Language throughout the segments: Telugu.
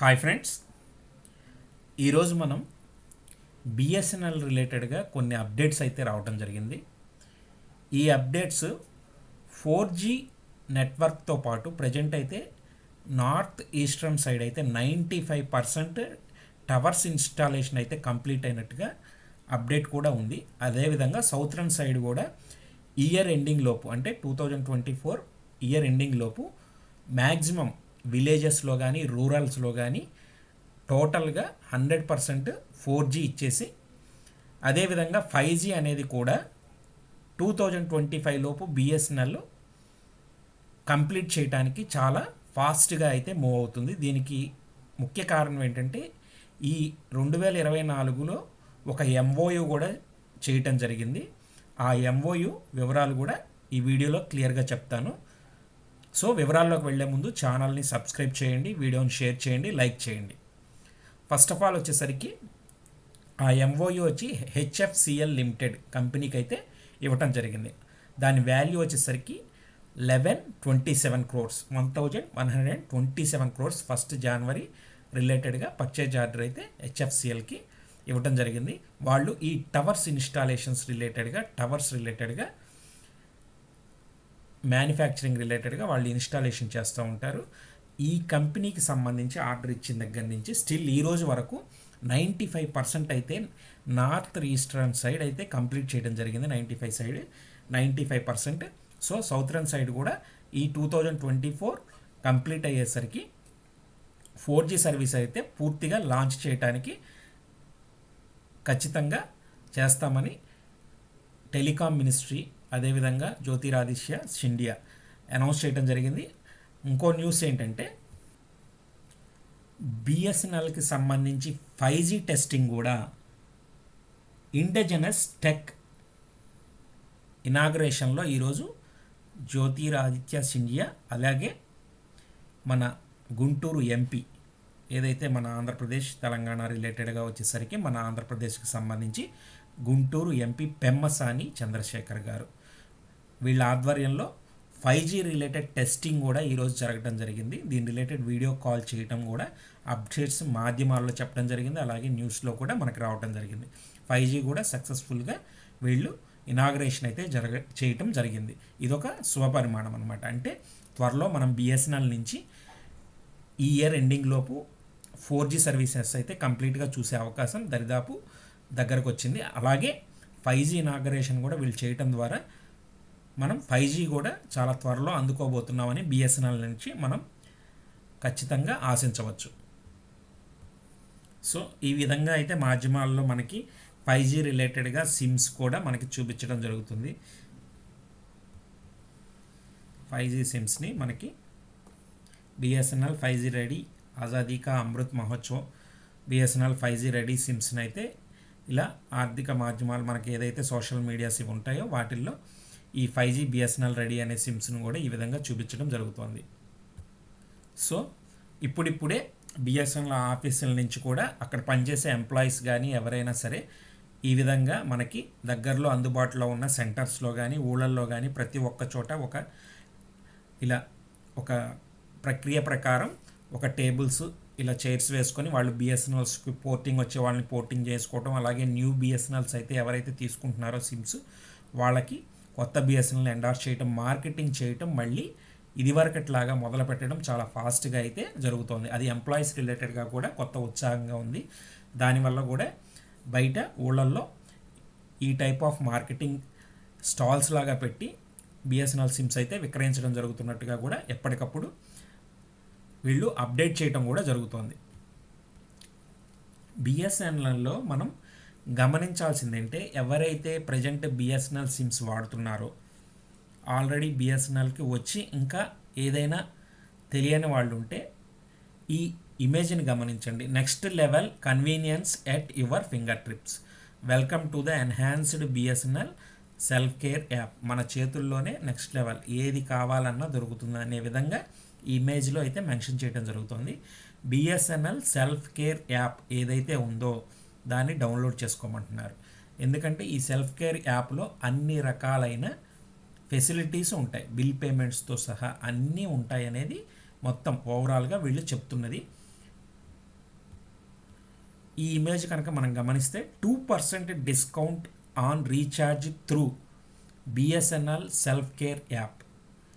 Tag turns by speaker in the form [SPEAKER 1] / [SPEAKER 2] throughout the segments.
[SPEAKER 1] Hi friends. ఈరోజు మనం బిఎస్ఎన్ఎల్ రిలేటెడ్గా కొన్ని అప్డేట్స్ అయితే రావడం జరిగింది. ఈ అప్డేట్స్ ఫోర్ జీ నెట్వర్క్తో పాటు ప్రజెంట్ అయితే నార్త్ ఈస్టర్న్ సైడ్ అయితే ninety five percent towers installation అయితే కంప్లీట్ అయినట్టుగా అప్డేట్ కూడా ఉంది. అదేవిధంగా సౌత్రన్ సైడ్ కూడా ఇయర్ ఎండింగ్ లోపు అంటే two thousand twenty four year ending లోపు మ్యాక్సిమం విలేజెస్లో కానీ రూరల్స్లో కానీ టోటల్గా హండ్రెడ్ పర్సెంట్ ఫోర్ జీ ఇచ్చేసి అదేవిధంగా ఫైవ్ జీ అనేది కూడా టూ థౌజండ్ ట్వంటీ ఫైవ్ లోపు బిఎస్ఎన్ఎల్ కంప్లీట్ చేయడానికి చాలా ఫాస్ట్గా అయితే మూవ్ అవుతుంది. దీనికి ముఖ్య కారణం ఏంటంటే ఈ రెండు వేల ఇరవై నాలుగులో ఒక ఎంఓయు కూడా చేయటం జరిగింది. ఆ ఎంఓయు వివరాలు కూడా ఈ వీడియోలో క్లియర్గా చెప్తాను. సో వివరాల్లోకి వెళ్ళే ముందు ఛానల్ని సబ్స్క్రైబ్ చేయండి వీడియోని షేర్ చేయండి లైక్ చేయండి. ఫస్ట్ ఆఫ్ ఆల్ వచ్చేసరికి ఆ ఎంఓయూ వచ్చి హెచ్ఎఫ్సిఎల్ లిమిటెడ్ కంపెనీకి అయితే ఇవ్వటం జరిగింది. దాని వాల్యూ వచ్చేసరికి eleven twenty seven crores one thousand one hundred and twenty seven crores first January రిలేటెడ్గా పర్చేజ్ ఆర్డర్ అయితే హెచ్ఎఫ్సిఎల్కి ఇవ్వటం జరిగింది. వాళ్ళు ఈ టవర్స్ ఇన్స్టాలేషన్స్ రిలేటెడ్గా టవర్స్ రిలేటెడ్గా మ్యానుఫ్యాక్చరింగ్ రిలేటెడ్గా వాళ్ళు ఇన్స్టాలేషన్ చేస్తూ ఉంటారు. ఈ కంపెనీకి సంబంధించి ఆర్డర్ ఇచ్చిన దగ్గర నుంచి స్టిల్ ఈ రోజు వరకు నైంటీ ఫైవ్ పర్సెంట్ అయితే నార్త్ ఈస్టర్న్ సైడ్ అయితే కంప్లీట్ చేయడం జరిగింది. Ninety five side ninety five percent. So southern side కూడా ఈ two thousand twenty four complete అయ్యేసరికి ఫోర్ జీ సర్వీస్ అయితే పూర్తిగా లాంచ్ చేయడానికి ఖచ్చితంగా చేస్తామని టెలికాం మినిస్ట్రీ అదేవిధంగా జ్యోతిరాదిత్య సిండియా అనౌన్స్ చేయడం జరిగింది. ఇంకో న్యూస్ ఏంటంటే బిఎస్ఎన్ఎల్కి సంబంధించి ఫైవ్ జీ టెస్టింగ్ కూడా ఇండజనస్ టెక్ ఇనాగ్రేషన్లో ఈరోజు జ్యోతిరాదిత్య సిండియా అలాగే మన గుంటూరు ఎంపీ ఏదైతే మన ఆంధ్రప్రదేశ్ తెలంగాణ రిలేటెడ్గా వచ్చేసరికి మన ఆంధ్రప్రదేశ్కి సంబంధించి గుంటూరు ఎంపీ పెమ్మసాని చంద్రశేఖర్ గారు. వీళ్ళ ఆధ్వర్యంలో ఫైవ్ జీ రిలేటెడ్ టెస్టింగ్ కూడా ఈరోజు జరగడం జరిగింది. దీని రిలేటెడ్ వీడియో కాల్ చేయటం కూడా అప్డేట్స్ మాధ్యమాల్లో చెప్పడం జరిగింది. అలాగే న్యూస్లో కూడా మనకు రావడం జరిగింది. ఫైవ్ జీ కూడా సక్సెస్ఫుల్గా వీళ్ళు ఇనాగ్రేషన్ అయితే జరగ చేయటం జరిగింది. ఇదొక శుభపరిమాణం అనమాట అంటే త్వరలో మనం బిఎస్ఎన్ఎల్ నుంచి ఈ ఇయర్ ఎండింగ్ లోపు ఫోర్ జీ సర్వీసెస్ అయితే కంప్లీట్గా చూసే అవకాశం దరిదాపు దగ్గరకు వచ్చింది. అలాగే ఫైవ్ జీ ఇనాగరేషన్ కూడా వీళ్ళు చేయటం ద్వారా మనం ఫైవ్ జీ కూడా చాలా త్వరలో అందుకోబోతున్నామని బిఎస్ఎన్ఎల్ నుంచి మనం ఖచ్చితంగా ఆశించవచ్చు. సో ఈ విధంగా అయితే మాధ్యమాల్లో మనకి ఫైవ్ జీ రిలేటెడ్గా సిమ్స్ కూడా మనకి చూపించడం జరుగుతుంది. ఫైవ్ జీ సిమ్స్ని మనకి BSNL five G ready Azadi ka Amrit Mahotsav BSNL five G ready సిమ్స్ని అయితే ఇలా ఆర్థిక మాధ్యమాలు మనకి ఏదైతే సోషల్ మీడియాస్ ఇవి ఉంటాయో వాటిల్లో ఈ ఫైవ్ జీ బిఎస్ఎన్ఎల్ రెడీ అనే సిమ్స్ను కూడా ఈ విధంగా చూపించడం జరుగుతుంది. సో ఇప్పుడిప్పుడే బిఎస్ఎన్ఎల్ ఆఫీసుల నుంచి కూడా అక్కడ పనిచేసే ఎంప్లాయీస్ కానీ ఎవరైనా సరే ఈ విధంగా మనకి దగ్గరలో అందుబాటులో ఉన్న సెంటర్స్లో కానీ ఊళ్ళల్లో కానీ ప్రతి ఒక్క చోట ఒక ఇలా ఒక ప్రక్రియ ప్రకారం ఒక టేబుల్స్ ఇలా చైర్స్ వేసుకొని వాళ్ళు బిఎస్ఎన్ఎల్స్కి పోర్టింగ్ వచ్చే వాళ్ళని పోర్టింగ్ చేసుకోవడం అలాగే న్యూ బిఎస్ఎన్ఎల్స్ అయితే ఎవరైతే తీసుకుంటున్నారో సిమ్స్ వాళ్ళకి కొత్త బిఎస్ఎన్ఎల్ ఎండార్స్ చేయటం మార్కెటింగ్ చేయటం మళ్ళీ ఇదివరకట్లాగా మొదలు పెట్టడం చాలా ఫాస్ట్గా అయితే జరుగుతోంది. అది ఎంప్లాయీస్ రిలేటెడ్గా కూడా కొత్త ఉత్సాహంగా ఉంది. దానివల్ల కూడా బయట ఊళ్ళల్లో ఈ టైప్ ఆఫ్ మార్కెటింగ్ స్టాల్స్ లాగా పెట్టి బిఎస్ఎన్ఎల్ సిమ్స్ అయితే విక్రయించడం జరుగుతున్నట్టుగా కూడా ఎప్పటికప్పుడు వీళ్ళు అప్డేట్ చేయటం కూడా జరుగుతోంది. బిఎస్ఎన్ఎల్లో మనం గమనించాల్సిందంటే ఎవరైతే ప్రజెంట్ బిఎస్ఎన్ఎల్ సిమ్స్ వాడుతున్నారో ఆల్రెడీ బిఎస్ఎన్ఎల్కి వచ్చి ఇంకా ఏదైనా తెలియని వాళ్ళు ఉంటే ఈ ఇమేజ్ని గమనించండి. Next level convenience at your fingertips welcome to the enhanced BSNL self care app మన చేతుల్లోనే నెక్స్ట్ లెవెల్ ఏది కావాలన్నా దొరుకుతుంది అనే విధంగా ఈ ఇమేజ్లో అయితే మెన్షన్ చేయడం జరుగుతుంది. బిఎస్ఎన్ఎల్ సెల్ఫ్ కేర్ యాప్ ఏదైతే ఉందో దాన్ని డౌన్లోడ్ చేసుకోమంటున్నారు. ఎందుకంటే ఈ సెల్ఫ్ కేర్ యాప్లో అన్ని రకాలైన ఫెసిలిటీస్ ఉంటాయి. బిల్ పేమెంట్స్తో సహా అన్నీ ఉంటాయి అనేది మొత్తం ఓవరాల్గా వీళ్ళు చెప్తున్నది. ఈ ఇమేజ్ కనుక మనం గమనిస్తే two percent discount on recharge through BSNL self care app.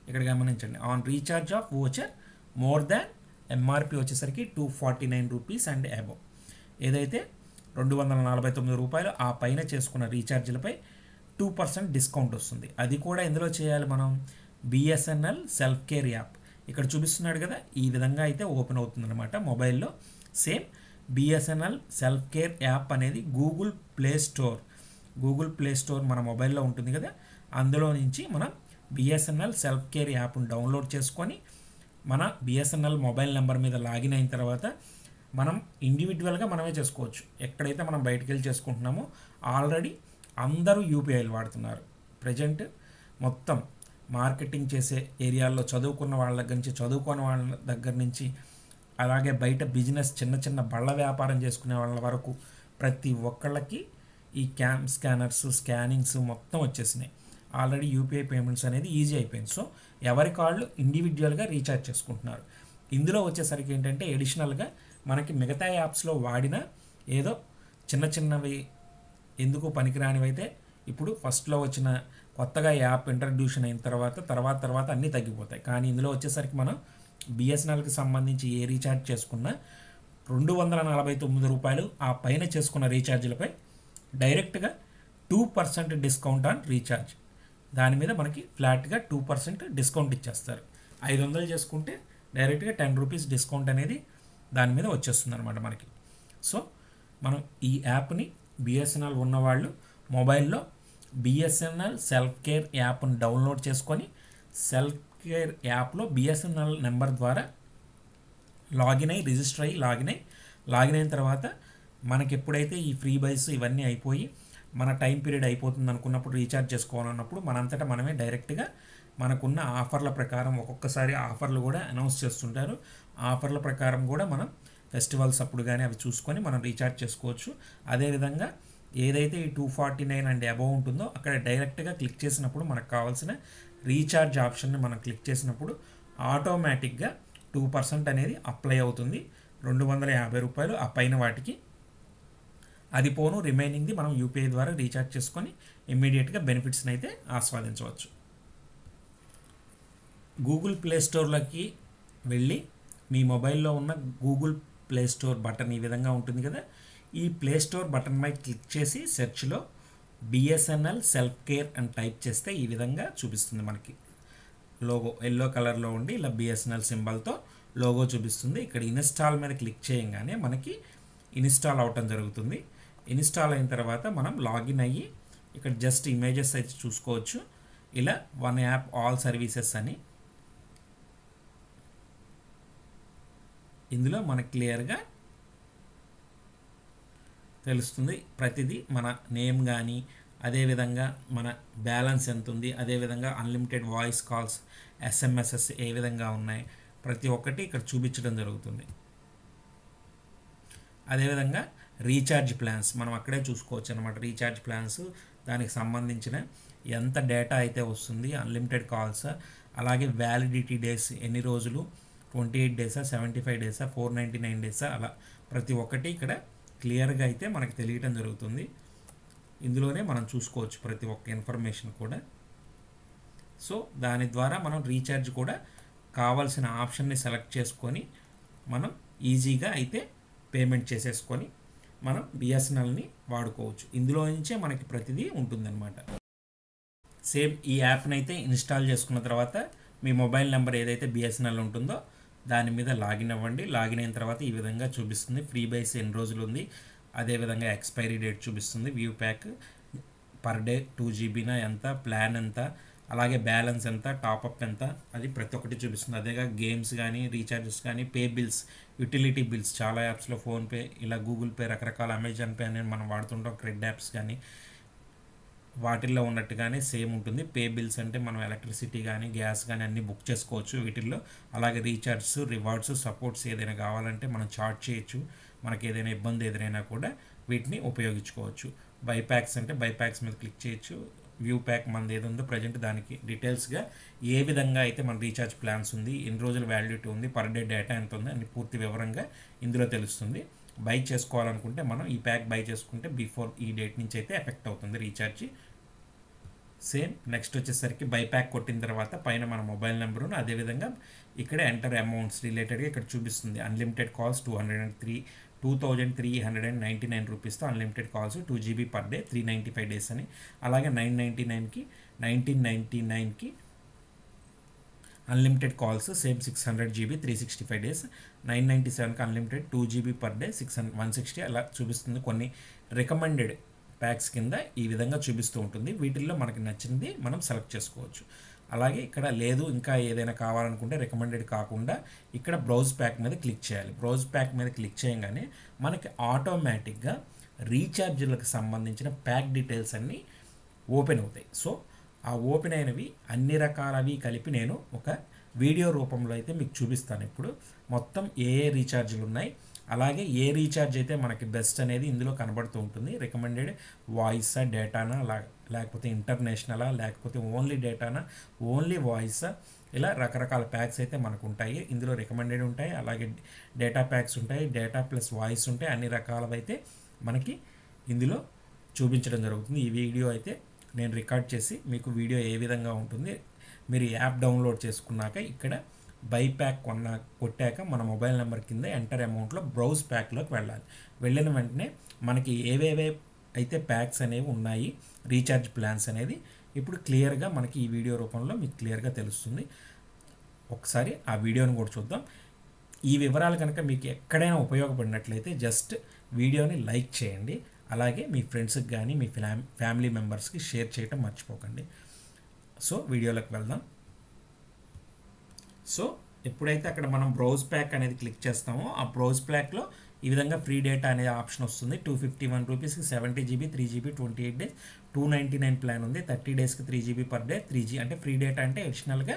[SPEAKER 1] ఇక్కడ గమనించండి. On recharge of voucher more than MRP వచ్చేసరికి two forty nine rupees and above. ఏదైతే రెండు వందల నలభై తొమ్మిది రూపాయలు ఆ పైన చేసుకున్న రీఛార్జీలపై టూ పర్సెంట్ డిస్కౌంట్ వస్తుంది. అది కూడా ఎందులో చేయాలి మనం? BSNL self care app. ఇక్కడ చూపిస్తున్నాడు కదా ఈ విధంగా అయితే ఓపెన్ అవుతుందన్నమాట మొబైల్లో. Same BSNL self care app అనేది Google Play Store. Google Play Store మన మొబైల్లో ఉంటుంది కదా అందులో నుంచి మనం బిఎస్ఎన్ఎల్ సెల్ఫ్ కేర్ యాప్ను డౌన్లోడ్ చేసుకొని మన బిఎస్ఎన్ఎల్ మొబైల్ నెంబర్ మీద లాగిన్ అయిన తర్వాత మనం ఇండివిజువల్గా మనమే చేసుకోవచ్చు. ఎక్కడైతే మనం బయటికి వెళ్ళి చేసుకుంటున్నామో ఆల్రెడీ అందరూ యూపీఐలు వాడుతున్నారు. ప్రజెంట్ మొత్తం మార్కెటింగ్ చేసే ఏరియాల్లో చదువుకున్న వాళ్ళ దగ్గర నుంచి చదువుకున్న వాళ్ళ దగ్గర నుంచి అలాగే బయట బిజినెస్ చిన్న చిన్న బళ్ళ వ్యాపారం చేసుకునే వాళ్ళ వరకు ప్రతి ఒక్కళ్ళకి ఈ క్యామ్ స్కానర్స్ స్కానింగ్స్ మొత్తం వచ్చేసినాయి. ఆల్రెడీ యూపీఐ పేమెంట్స్ అనేది ఈజీ అయిపోయింది. సో ఎవరి కాళ్ళు ఇండివిజువల్గా రీఛార్జ్ చేసుకుంటున్నారు. ఇందులో వచ్చేసరికి ఏంటంటే ఎడిషనల్గా మనకి మిగతా యాప్స్లో వాడిన ఏదో చిన్న చిన్నవి ఎందుకు పనికిరానివైతే ఇప్పుడు ఫస్ట్లో వచ్చిన కొత్తగా యాప్ ఇంట్రడ్యూషన్ అయిన తర్వాత తర్వాత తర్వాత అన్నీ తగ్గిపోతాయి. కానీ ఇందులో వచ్చేసరికి మనం బిఎస్ఎన్ఎల్కి సంబంధించి ఏ రీఛార్జ్ చేసుకున్నా రెండు వందల నలభై తొమ్మిది రూపాయలు ఆ పైన చేసుకున్న రీఛార్జ్లపై డైరెక్ట్గా two percent discount on recharge. దాని మీద మనకి ఫ్లాట్గా టూ పర్సెంట్ డిస్కౌంట్ ఇచ్చేస్తారు. ఐదు వందలు చేసుకుంటే డైరెక్ట్గా టెన్ రూపీస్ డిస్కౌంట్ అనేది దాని మీద వచ్చేస్తుంది అనమాట మనకి. సో మనం ఈ యాప్ని బిఎస్ఎన్ఎల్ ఉన్నవాళ్ళు మొబైల్లో బిఎస్ఎన్ఎల్ సెల్ఫ్ కేర్ యాప్ని డౌన్లోడ్ చేసుకొని సెల్ఫ్ కేర్ యాప్లో బిఎస్ఎన్ఎల్ నెంబర్ ద్వారా లాగిన్ అయ్యి రిజిస్టర్ అయ్యి లాగిన్ అయ్యి లాగిన్ అయిన తర్వాత మనకి ఎప్పుడైతే ఈ ఫ్రీ బైస్ ఇవన్నీ అయిపోయి మన టైం పీరియడ్ అయిపోతుంది అనుకున్నప్పుడు రీఛార్జ్ చేసుకోవాలన్నప్పుడు మనంతటా మనమే డైరెక్ట్గా మనకున్న ఆఫర్ల ప్రకారం ఒక్కొక్కసారి ఆఫర్లు కూడా అనౌన్స్ చేస్తుంటారు. ఆఫర్ల ప్రకారం కూడా మనం ఫెస్టివల్స్ అప్పుడు కానీ అవి చూసుకొని మనం రీఛార్జ్ చేసుకోవచ్చు. అదేవిధంగా ఏదైతే ఈ two forty nine and above ఉంటుందో అక్కడ డైరెక్ట్గా క్లిక్ చేసినప్పుడు మనకు కావాల్సిన రీఛార్జ్ ఆప్షన్ని మనం క్లిక్ చేసినప్పుడు ఆటోమేటిక్గా టూ పర్సెంట్ అనేది అప్లై అవుతుంది. రెండు వందల యాభై రూపాయలు ఆ పైన వాటికి. అది పోను రిమైనింగ్ది మనం యూపీఐ ద్వారా రీఛార్జ్ చేసుకొని ఇమ్మీడియట్గా బెనిఫిట్స్ని అయితే ఆస్వాదించవచ్చు. గూగుల్ ప్లే స్టోర్లోకి వెళ్ళి మీ మొబైల్లో ఉన్న గూగుల్ ప్లే స్టోర్ బటన్ ఈ విధంగా ఉంటుంది కదా. ఈ ప్లే స్టోర్ బటన్ పై క్లిక్ చేసి సెర్చ్లో బిఎస్ఎన్ఎల్ సెల్ఫ్ కేర్ అని టైప్ చేస్తే ఈ విధంగా చూపిస్తుంది మనకి. లోగో ఎల్లో కలర్లో ఉండి ఇలా బిఎస్ఎన్ఎల్ సింబల్తో లోగో చూపిస్తుంది. ఇక్కడ ఇన్స్టాల్ మీద క్లిక్ చేయగానే మనకి ఇన్స్టాల్ అవటం జరుగుతుంది. ఇన్స్టాల్ అయిన తర్వాత మనం లాగిన్ అయ్యి ఇక్కడ జస్ట్ ఇమేజెస్ అయితే చూసుకోవచ్చు. ఇలా వన్ యాప్ ఆల్ సర్వీసెస్ అని ఇందులో మనకు క్లియర్గా తెలుస్తుంది ప్రతిదీ మన నేమ్ కానీ అదేవిధంగా మన బ్యాలెన్స్ ఎంత ఉంది అదేవిధంగా అన్లిమిటెడ్ వాయిస్ కాల్స్ ఎస్ఎంఎస్ఎస్ ఏ విధంగా ఉన్నాయి ప్రతి ఒక్కటి ఇక్కడ చూపించడం జరుగుతుంది. అదేవిధంగా రీఛార్జ్ ప్లాన్స్ మనం అక్కడే చూసుకోవచ్చు అనమాట రీఛార్జ్ ప్లాన్స్ దానికి సంబంధించిన ఎంత డేటా అయితే వస్తుంది అన్లిమిటెడ్ కాల్స్ అలాగే వ్యాలిడిటీ డేస్ ఎన్ని రోజులు ట్వంటీ ఎయిట్ డేసా సెవెంటీ ఫైవ్ డేసా ఫోర్ నైంటీ నైన్ డేసా అలా ప్రతి ఒక్కటి ఇక్కడ క్లియర్గా అయితే మనకు తెలియటం జరుగుతుంది. ఇందులోనే మనం చూసుకోవచ్చు ప్రతి ఒక్క ఇన్ఫర్మేషన్ కూడా. సో దాని ద్వారా మనం రీఛార్జ్ కూడా కావాల్సిన ఆప్షన్ని సెలెక్ట్ చేసుకొని మనం ఈజీగా అయితే పేమెంట్ చేసేసుకొని మనం బిఎస్ఎన్ఎల్ని వాడుకోవచ్చు. ఇందులో నుంచే మనకి ప్రతిదీ ఉంటుందన్నమాట. సేమ్ ఈ యాప్ని అయితే ఇన్స్టాల్ చేసుకున్న తర్వాత మీ మొబైల్ నెంబర్ ఏదైతే బిఎస్ఎన్ఎల్ ఉంటుందో దాని మీద లాగిన్ అవ్వండి. లాగిన్ అయిన తర్వాత ఈ విధంగా చూపిస్తుంది. ఫ్రీ బైస్ ఎన్ని రోజులు ఉంది? అదేవిధంగా ఎక్స్పైరీ డేట్ చూపిస్తుంది. View pack per day two జీబీనా ఎంత? ప్లాన్ ఎంత? అలాగే బ్యాలెన్స్ ఎంత? టాప్అప్ ఎంత? అది ప్రతి ఒక్కటి చూపిస్తుంది. అదేగా గేమ్స్ కానీ రీఛార్జెస్ కానీ పే బిల్స్ యూటిలిటీ బిల్స్ చాలా యాప్స్లో ఫోన్పే ఇలా గూగుల్ పే రకరకాల అమెజాన్ పే అనేది మనం వాడుతుంటాం. క్రెడిట్ యాప్స్ కానీ వాటిల్లో ఉన్నట్టుగానే సేమ్ ఉంటుంది. పే బిల్స్ అంటే మనం ఎలక్ట్రిసిటీ కానీ గ్యాస్ కానీ అన్నీ బుక్ చేసుకోవచ్చు వీటిల్లో. అలాగే రీఛార్జ్స్ రివార్డ్స్ సపోర్ట్స్ ఏదైనా కావాలంటే మనం చార్ట్ చేయొచ్చు. మనకి ఏదైనా ఇబ్బంది ఎదురైనా కూడా వీటిని ఉపయోగించుకోవచ్చు. బైప్యాక్స్ అంటే బైప్యాక్స్ మీద క్లిక్ చేయొచ్చు. వ్యూ ప్యాక్ మనది ఏది ఉందో ప్రజెంట్ దానికి డీటెయిల్స్గా ఏ విధంగా అయితే మన రీఛార్జ్ ప్లాన్స్ ఉంది ఎన్ని రోజుల వ్యాలిడిటీ ఉంది పర్ డే డేటా ఎంత ఉంది అని పూర్తి వివరంగా ఇందులో తెలుస్తుంది. బై చేసుకోవాలనుకుంటే మనం ఈ ప్యాక్ బై చేసుకుంటే బిఫోర్ ఈ డేట్ నుంచి అయితే ఎఫెక్ట్ అవుతుంది రీఛార్జ్. సేమ్ నెక్స్ట్ వచ్చేసరికి బై ప్యాక్ కొట్టిన తర్వాత పైన మన మొబైల్ నెంబరును అదేవిధంగా ఇక్కడ ఎంటర్ అమౌంట్స్ రిలేటెడ్గా ఇక్కడ చూపిస్తుంది. Unlimited calls two hundred and three two thousand three hundred and ninety nine రూపీస్తో unlimited calls two GB per day three ninety five days అని. అలాగే నైన్ నైంటీ నైన్కి నైన్టీన్ నైంటీ నైన్కి unlimited calls same six hundred GB three sixty five days nine ninety సెవెన్కి unlimited two GB per day six hundred one sixty అలా చూపిస్తుంది కొన్ని రికమెండెడ్ ప్యాక్స్ కింద ఈ విధంగా చూపిస్తూ ఉంటుంది. వీటిల్లో మనకి నచ్చింది మనం సెలెక్ట్ చేసుకోవచ్చు. అలాగే ఇక్కడ లేదు ఇంకా ఏదైనా కావాలనుకుంటే రికమెండెడ్ కాకుండా ఇక్కడ బ్రౌజ్ ప్యాక్ మీద క్లిక్ చేయాలి. బ్రౌజ్ ప్యాక్ మీద క్లిక్ చేయగానే మనకి ఆటోమేటిక్గా రీఛార్జ్లకు సంబంధించిన ప్యాక్ డీటెయిల్స్ అన్నీ ఓపెన్ అవుతాయి. సో ఆ ఓపెన్ అయినవి అన్ని రకాలవి కలిపి నేను ఒక వీడియో రూపంలో అయితే మీకు చూపిస్తాను ఇప్పుడు. మొత్తం ఏ ఏ రీఛార్జ్లు ఉన్నాయి? అలాగే ఏ రీఛార్జ్ అయితే మనకి బెస్ట్ అనేది ఇందులో కనబడుతూ ఉంటుంది. రికమెండెడ్ వాయిసా డేటానా లేకపోతే ఇంటర్నేషనలా లేకపోతే ఓన్లీ డేటానా ఓన్లీ వాయిసా? ఇలా రకరకాల ప్యాక్స్ అయితే మనకు ఉంటాయి. ఇందులో రికమెండెడ్ ఉంటాయి. అలాగే డేటా ప్యాక్స్ ఉంటాయి. డేటా ప్లస్ వాయిస్ ఉంటాయి. అన్ని రకాలవైతే మనకి ఇందులో చూపించడం జరుగుతుంది. ఈ వీడియో అయితే నేను రికార్డ్ చేసి మీకు వీడియో ఏ విధంగా ఉంటుంది మీరు యాప్ డౌన్లోడ్ చేసుకున్నాక ఇక్కడ బై ప్యాక్ కొన్న కొట్టాక మన మొబైల్ నెంబర్ కింద ఎంటర్ అమౌంట్లో బ్రౌజ్ ప్యాక్లోకి వెళ్ళాలి. వెళ్ళిన వెంటనే మనకి ఏవేవే అయితే ప్యాక్స్ అనేవి ఉన్నాయి రీఛార్జ్ ప్లాన్స్ అనేది ఇప్పుడు క్లియర్గా మనకి ఈ వీడియో రూపంలో మీకు క్లియర్గా తెలుస్తుంది. ఒకసారి ఆ వీడియోని కూడా చూద్దాం. ఈ వివరాలు కనుక మీకు ఎక్కడైనా ఉపయోగపడినట్లయితే జస్ట్ వీడియోని లైక్ చేయండి. అలాగే మీ ఫ్రెండ్స్కి కానీ మీ ఫ్యామ్ ఫ్యామిలీ మెంబర్స్కి షేర్ చేయటం మర్చిపోకండి. సో వీడియోలోకి వెళ్దాం. సో ఎప్పుడైతే అక్కడ మనం బ్రౌజ్ ప్యాక్ అనేది క్లిక్ చేస్తామో ఆ బ్రౌజ్ ప్యాక్లో ఈ విధంగా ఫ్రీ డేటా అనే ఆప్షన్ వస్తుంది. టూ ఫిఫ్టీ వన్ రూపీస్కి seventy GB three GB twenty eight days two ninety nine plan ఉంది. థర్టీ డేస్కి three GB per day three G అంటే ఫ్రీ డేటా అంటే అడిషనల్గా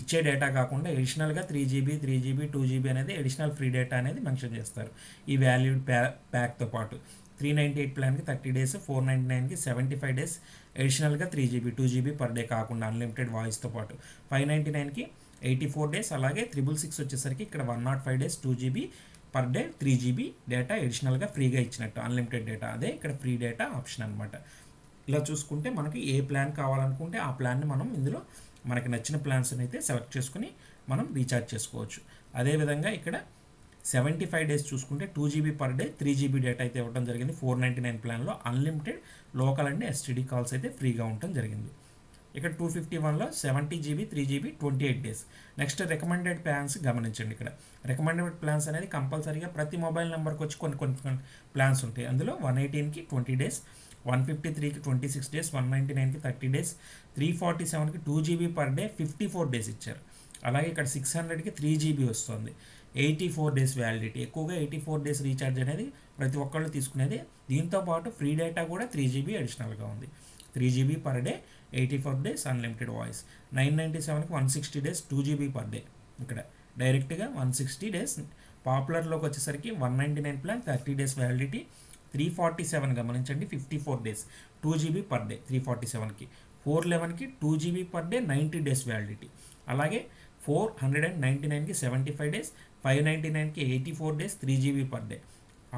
[SPEAKER 1] ఇచ్చే డేటా కాకుండా ఎడిషనల్గా three GB three GB two GB అనేది అడిషనల్ ఫ్రీ డేటా అనేది మెన్షన్ చేస్తారు. ఈ వాల్యూడ్ ప్యా ప్యాక్తో పాటు. త్రీ నైంటీ ఎయిట్ ప్లాన్కి థర్టీ డేస్ ఫోర్ నైంటీ నైన్కి సెవెంటీ ఫైవ్ డేస్ అడిషనల్గా three GB two GB per day కాకుండా అన్లిమిటెడ్ వాయిస్తో పాటు. ఫైవ్ నైంటీ నైన్కి ఎయిటీ ఫోర్ డేస్ అలాగే త్రిబుల్ సిక్స్ వచ్చేసరికి ఇక్కడ one nought five days two GB per day three GB data అడిషనల్గా ఫ్రీగా ఇచ్చినట్టు అన్లిమిటెడ్ డేటా అదే ఇక్కడ ఫ్రీ డేటా ఆప్షన్ అనమాట ఇలా చూసుకుంటే మనకి ఏ ప్లాన్ కావాలనుకుంటే ఆ ప్లాన్ని మనం ఇందులో మనకి నచ్చిన ప్లాన్స్ అయితే సెలెక్ట్ చేసుకుని మనం రీఛార్జ్ చేసుకోవచ్చు. అదేవిధంగా ఇక్కడ సెవెంటీ ఫైవ్ డేస్ చూసుకుంటే two GB per day three GB data అయితే ఇవ్వడం జరిగింది. ఫోర్ నైంటీ నైన్ ప్లాన్లో unlimited local and STD calls అయితే ఫ్రీగా ఉండటం జరిగింది. ఇక్కడ టూ ఫిఫ్టీ వన్లో seventy GB three GB twenty eight days. Next recommended plans గమనించండి ఇక్కడ. రికమెండెడ్ ప్లాన్స్ అనేది కంపల్సరీగా ప్రతి మొబైల్ నెంబర్కి వచ్చి కొన్ని కొన్ని కొన్ని ప్లాన్స్ ఉంటాయి. అందులో వన్ ఎయిటీన్కి ట్వంటీ డేస్ వన్ ఫిఫ్టీ త్రీకి twenty six days one ninety నైన్కి థర్టీ డేస్ త్రీ ఫార్టీ సెవెన్కి two GB per day fifty four days ఇచ్చారు. అలాగే ఇక్కడ సిక్స్ హండ్రెడ్కి త్రీ జీబీ వస్తుంది. ఎయిటీ ఫోర్ డేస్ వ్యాలిడిటీ ఎక్కువగా ఎయిటీ ఫోర్ డేస్ రీఛార్జ్ అనేది ప్రతి ఒక్కళ్ళు తీసుకునేది. దీంతో పాటు ఫ్రీ డేటా కూడా త్రీ జీబీ అడిషనల్గా ఉంది. Three GB per day eighty four days unlimited voice nine ninety సెవెన్కి one sixty days two GB per day ఇక్కడ డైరెక్ట్గా వన్ సిక్స్టీ డేస్ పాపులర్లోకి వచ్చేసరికి one ninety nine plan thirty days validity three forty seven గమనించండి fifty four days two GB per day three forty సెవెన్కి ఫోర్ లెవెన్కి two GB per day ninety days validity అలాగే ఫోర్ హండ్రెడ్ అండ్ నైంటీ నైన్కి seventy five days five ninety నైన్కి eighty four days three GB per day.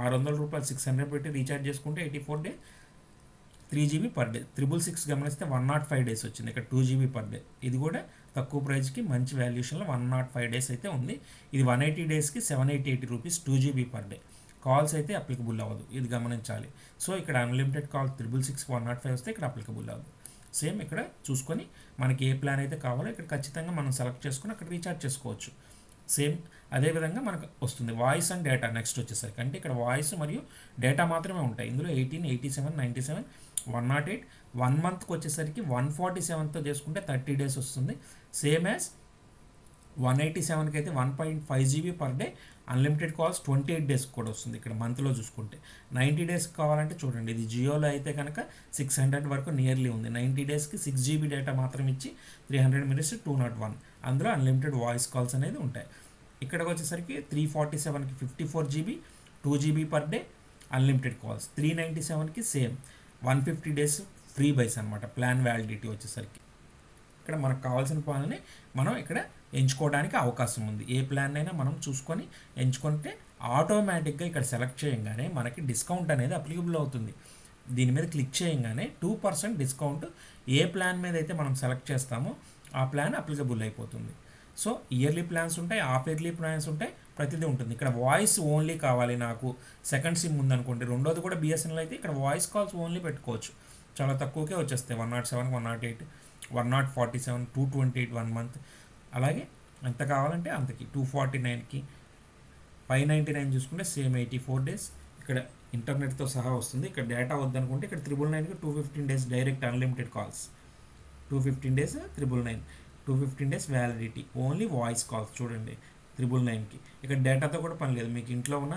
[SPEAKER 1] ఆరు వందల రూపాయలు సిక్స్ హండ్రెడ్ పెట్టి రీఛార్జ్ చేసుకుంటే eighty four day three GB per day. Triple six గమనిస్తే వన్ నాట్ ఫైవ్ డేస్ వచ్చింది. ఇక్కడ టూ జీబీ పర్ డే. ఇది కూడా తక్కువ ప్రైస్కి మంచి వాల్యుయేషన్లో వన్ నాట్ ఫైవ్ డేస్ అయితే ఉంది. ఇది వన్ ఎయిటీ డేస్కి seven eighty eighty rupees two GB per day. Calls అయితే అప్లికబుల్ అవ్వదు. ఇది గమనించాలి. సో ఇక్కడ unlimited call triple six one nought five వస్తే ఇక్కడ అప్లికబుల్ అవ్వదు. సేమ్ ఇక్కడ చూసుకొని మనకి ఏ ప్లాన్ అయితే కావాలో ఇక్కడ ఖచ్చితంగా మనం సెలెక్ట్ చేసుకుని అక్కడ రీఛార్జ్ చేసుకోవచ్చు. సేమ్ అదేవిధంగా మనకు వస్తుంది. వాయిస్ అండ్ డేటా నెక్స్ట్ వచ్చేసరికి. అంటే ఇక్కడ వాయిస్ మరియు డేటా మాత్రమే ఉంటాయి. ఇందులో eighteen eighty seven ninety seven one nought eight one మంత్కి వచ్చేసరికి వన్ ఫార్టీ సెవెన్తో చేసుకుంటే థర్టీ డేస్ వస్తుంది. సేమ్ యాజ్ వన్ ఎయిటీ సెవెన్కి అయితే one point five GB per day unlimited calls twenty eight డేస్కి కూడా వస్తుంది ఇక్కడ మంత్లో చూసుకుంటే. నైంటీ డేస్కి కావాలంటే చూడండి ఇది జియోలో అయితే కనుక సిక్స్ హండ్రెడ్ వరకు నియర్లీ ఉంది. నైంటీ డేస్కి సిక్స్ జీబీ డేటా మాత్రం ఇచ్చి three hundred minutes two nought one. అందులో అన్లిమిటెడ్ వాయిస్ కాల్స్ అనేది ఉంటాయి. ఇక్కడికి వచ్చేసరికి త్రీ ఫార్టీ సెవెన్కి fifty four GB two GB per day unlimited calls three ninety సెవెన్కి same. One fifty days free buys అనమాట ప్లాన్ వ్యాలిడిటీ వచ్చేసరికి. ఇక్కడ మనకు కావాల్సిన ప్లాన్ని మనం ఇక్కడ ఎంచుకోవడానికి అవకాశం ఉంది. ఏ ప్లాన్ అయినా మనం చూసుకొని ఎంచుకుంటే ఆటోమేటిక్గా ఇక్కడ సెలెక్ట్ చేయగానే మనకి డిస్కౌంట్ అనేది అప్లికబుల్ అవుతుంది. దీని మీద క్లిక్ చేయగానే టూ పర్సెంట్ డిస్కౌంట్ ఏ ప్లాన్ మీద అయితే మనం సెలెక్ట్ చేస్తామో ఆ ప్లాన్ అప్లికబుల్ అయిపోతుంది. సో ఇయర్లీ ప్లాన్స్ ఉంటాయి హాఫ్ ఇయర్లీ ప్లాన్స్ ఉంటాయి ప్రతిదీ ఉంటుంది. ఇక్కడ వాయిస్ ఓన్లీ కావాలి నాకు. సెకండ్ సిమ్ ఉందనుకోండి రెండోది కూడా బిఎస్ఎన్ఎల్ అయితే ఇక్కడ వాయిస్ కాల్స్ ఓన్లీ పెట్టుకోవచ్చు. చాలా తక్కువకే వచ్చేస్తాయి. One nought seven one nought eight one nought forty seven two twenty eight one month. అలాగే ఎంత కావాలంటే అంతకి. టూ ఫార్టీ నైన్కి ఫైవ్ నైంటీ నైన్ చూసుకుంటే సేమ్ ఎయిటీ ఫోర్ డేస్ ఇక్కడ ఇంటర్నెట్తో సహా వస్తుంది. ఇక్కడ డేటా వద్దనుకుంటే ఇక్కడ త్రిబుల్ నైన్కి two fifteen days direct unlimited calls two fifteen days triple nine two fifteen days validity only voice calls చూడండి త్రిబుల్ నైన్కి ఇక్కడ డేటాతో కూడా పని లేదు. మీకు ఇంట్లో ఉన్న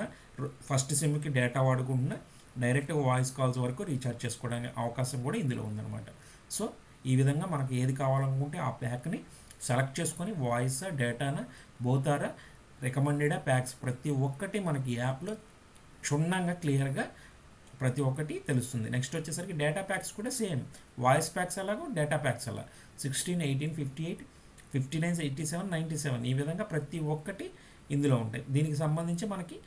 [SPEAKER 1] ఫస్ట్ సిమ్కి డేటా వాడుకుంటున్న డైరెక్ట్ వాయిస్ కాల్స్ వరకు రీఛార్జ్ చేసుకోవడానికి అవకాశం కూడా ఇందులో ఉందన్నమాట. సో ఈ విధంగా మనకు ఏది కావాలనుకుంటే ఆ ప్యాక్ని సెలెక్ట్ చేసుకొని వాయిస్ డేటానా బోతారా రికమెండెడ్ ప్యాక్స్ ప్రతి ఒక్కటి మనకి యాప్లో క్షుణ్ణంగా క్లియర్గా ప్రతి ఒక్కటి తెలుస్తుంది. నెక్స్ట్ వచ్చేసరికి డేటా ప్యాక్స్ కూడా సేమ్. వాయిస్ ప్యాక్స్ ఎలాగో డేటా ప్యాక్స్ అలా. Sixteen eighteen fifty eight fifty nine eighty seven ninety seven. ఈ విధంగా ప్రతి ఒక్కటి ఇందులో ఉంటాయి. దీనికి సంబంధించి మనకి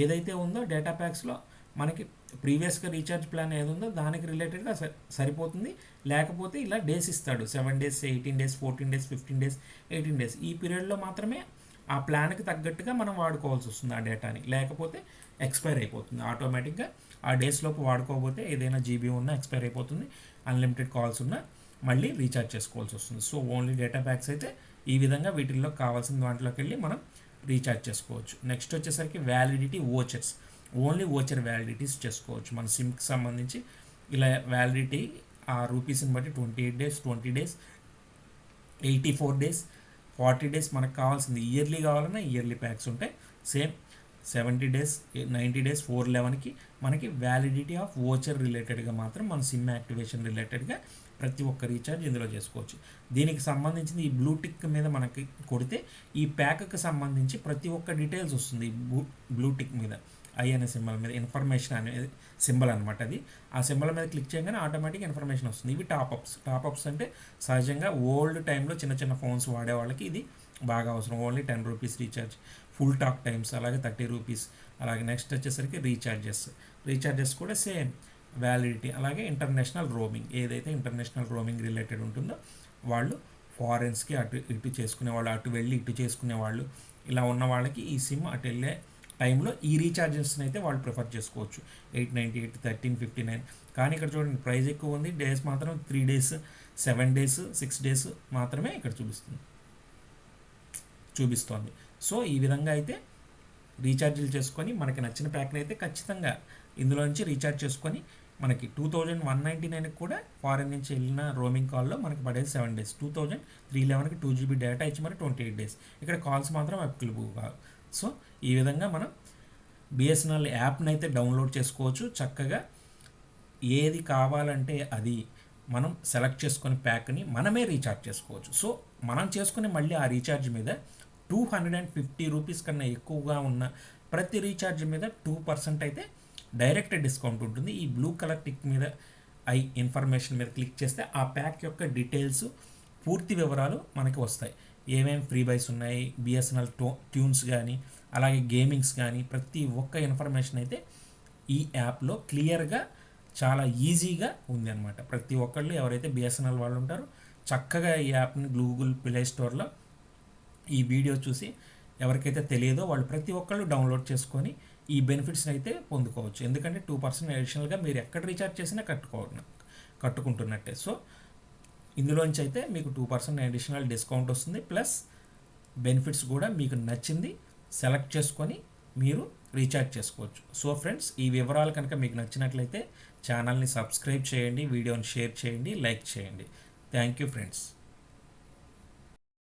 [SPEAKER 1] ఏదైతే ఉందో డేటా ప్యాక్స్లో మనకి ప్రీవియస్గా రీఛార్జ్ ప్లాన్ ఏది ఉందో దానికి రిలేటెడ్గా సరిపోతుంది. లేకపోతే ఇలా డేస్ ఇస్తాడు. Seven days eighteen days fourteen days fifteen days eighteen days. ఈ పీరియడ్లో మాత్రమే ఆ ప్లాన్కి తగ్గట్టుగా మనం వాడుకోవాల్సి వస్తుంది ఆ డేటాని. లేకపోతే ఎక్స్పైర్ అయిపోతుంది. ఆటోమేటిక్గా ఆ డేస్ లోపు వాడుకోకపోతే ఏదైనా జీబీ ఉన్నా ఎక్స్పైర్ అయిపోతుంది. అన్లిమిటెడ్ కాల్స్ ఉన్నా మళ్ళీ రీఛార్జ్ చేసుకోవాల్సి వస్తుంది. సో ఓన్లీ డేటా ప్యాక్స్ అయితే ఈ విధంగా వీటిల్లో కావాల్సిన దాంట్లోకి వెళ్ళి మనం రీఛార్జ్ చేసుకోవచ్చు. నెక్స్ట్ వచ్చేసరికి validity vouchers only voucher validities చేసుకోవచ్చు. మన సిమ్కి సంబంధించి ఇలా వ్యాలిడిటీ ఆ రూపీస్ని బట్టి twenty eight days twenty days eighty four days forty days మనకు కావాల్సింది. ఇయర్లీ కావాలన్నా ఇయర్లీ ప్యాక్స్ ఉంటాయి. Same seventy days ninety days four లెవెన్కి మనకి వ్యాలిడిటీ ఆఫ్ ఓచర్ రిలేటెడ్గా మాత్రం మన సిమ్ యాక్టివేషన్ రిలేటెడ్గా ప్రతి ఒక్క రీఛార్జ్ ఇందులో చేసుకోవచ్చు. దీనికి సంబంధించింది ఈ బ్లూ టిక్ మీద మనకి కొడితే ఈ ప్యాక్కి సంబంధించి ప్రతి ఒక్క డీటెయిల్స్ వస్తుంది. బ్లూ బ్లూ టిక్ మీద. ఐ అనే సింబల్ మీద ఇన్ఫర్మేషన్ అనేది సింబల్ అనమాట అది. ఆ సింబల్ మీద క్లిక్ చేయగానే ఆటోమేటిక్ ఇన్ఫర్మేషన్ వస్తుంది. ఇవి టాప్అప్స్ టాప్అప్స్ అంటే సహజంగా ఓల్డ్ టైంలో చిన్న చిన్న ఫోన్స్ వాడే వాళ్ళకి ఇది బాగా అవసరం. Only ten rupees recharge full talk times అలాగే థర్టీ రూపీస్ అలాగే నెక్స్ట్ వచ్చేసరికి రీఛార్జెస్ రీఛార్జెస్ కూడా సేమ్ వ్యాలిడిటీ అలాగే ఇంటర్నేషనల్ రోమింగ్ ఏదైతే ఇంటర్నేషనల్ రోమింగ్ రిలేటెడ్ ఉంటుందో వాళ్ళు ఫారెన్స్కి అటు ఇటు చేసుకునే వాళ్ళు అటు వెళ్ళి ఇటు చేసుకునే వాళ్ళు. ఇలా ఉన్న వాళ్ళకి ఈ సిమ్ అటు వెళ్ళే టైంలో ఈ రీఛార్జెస్ని అయితే వాళ్ళు ప్రిఫర్ చేసుకోవచ్చు. Eight ninety eight thirteen fifty nine. కానీ ఇక్కడ చూడండి ప్రైస్ ఎక్కువ ఉంది. డేస్ మాత్రం three days seven days six days మాత్రమే ఇక్కడ చూపిస్తుంది. చూపిస్తోంది. సో ఈ విధంగా అయితే రీఛార్జీలు చేసుకొని మనకి నచ్చిన ప్యాక్ని అయితే ఖచ్చితంగా ఇందులో నుంచి రీఛార్జ్ చేసుకొని మనకి టూ థౌజండ్ వన్ నైంటీ నైన్కి కూడా ఫారెన్ నుంచి వెళ్ళిన రోమింగ్ కాల్లో మనకి పడేది seven days. Two thousand three లెవెన్కి టూ జీబీ డేటా ఇచ్చి మరి ట్వంటీ ఎయిట్ డేస్. ఇక్కడ కాల్స్ మాత్రం అప్లికబుల్ కావు. సో ఈ విధంగా మనం బిఎస్ఎన్ఎల్ యాప్ని అయితే డౌన్లోడ్ చేసుకోవచ్చు. చక్కగా ఏది కావాలంటే అది మనం సెలెక్ట్ చేసుకునే ప్యాక్ని మనమే రీఛార్జ్ చేసుకోవచ్చు. సో మనం చేసుకునే మళ్ళీ ఆ రీఛార్జ్ మీద two hundred and fifty rupees కన్నా ఎక్కువగా ఉన్న ప్రతి రీఛార్జ్ మీద టూ పర్సెంట్ అయితే డైరెక్ట్ డిస్కౌంట్ ఉంటుంది. ఈ బ్లూ కలర్ టిక్ మీద ఐ ఇన్ఫర్మేషన్ మీద క్లిక్ చేస్తే ఆ ప్యాక్ యొక్క డీటెయిల్స్ పూర్తి వివరాలు మనకి వస్తాయి. ఏమేమి ఫ్రీ బైస్ ఉన్నాయి బిఎస్ఎన్ఎల్ టో ట్యూన్స్ కానీ అలాగే గేమింగ్స్ కానీ ప్రతి ఒక్క ఇన్ఫర్మేషన్ అయితే ఈ యాప్లో క్లియర్గా చాలా ఈజీగా ఉంది అనమాట ప్రతి ఒక్కళ్ళు ఎవరైతే బిఎస్ఎన్ఎల్ వాళ్ళు ఉంటారో చక్కగా ఈ యాప్ని గూగుల్ ప్లే స్టోర్లో ఈ వీడియో చూసి ఎవరికైతే తెలియదో వాళ్ళు ప్రతి ఒక్కళ్ళు డౌన్లోడ్ చేసుకొని ఈ బెనిఫిట్స్ని అయితే పొందుకోవచ్చు. ఎందుకంటే టూ పర్సెంట్ అడిషనల్గా మీరు ఎక్కడ రీఛార్జ్ చేసినా కట్టుకో కట్టుకుంటున్నట్టే. సో ఇందులోంచి అయితే మీకు టూ పర్సెంట్ అడిషనల్ డిస్కౌంట్ వస్తుంది. ప్లస్ బెనిఫిట్స్ కూడా మీకు నచ్చింది. సెలెక్ట్ చేసుకొని మీరు రీఛార్జ్ చేసుకోవచ్చు. సో ఫ్రెండ్స్ ఈ వివరాలు కనుక మీకు నచ్చినట్లయితే ఛానల్ని సబ్స్క్రైబ్ చేయండి వీడియోని షేర్ చేయండి లైక్ చేయండి. Thank you friends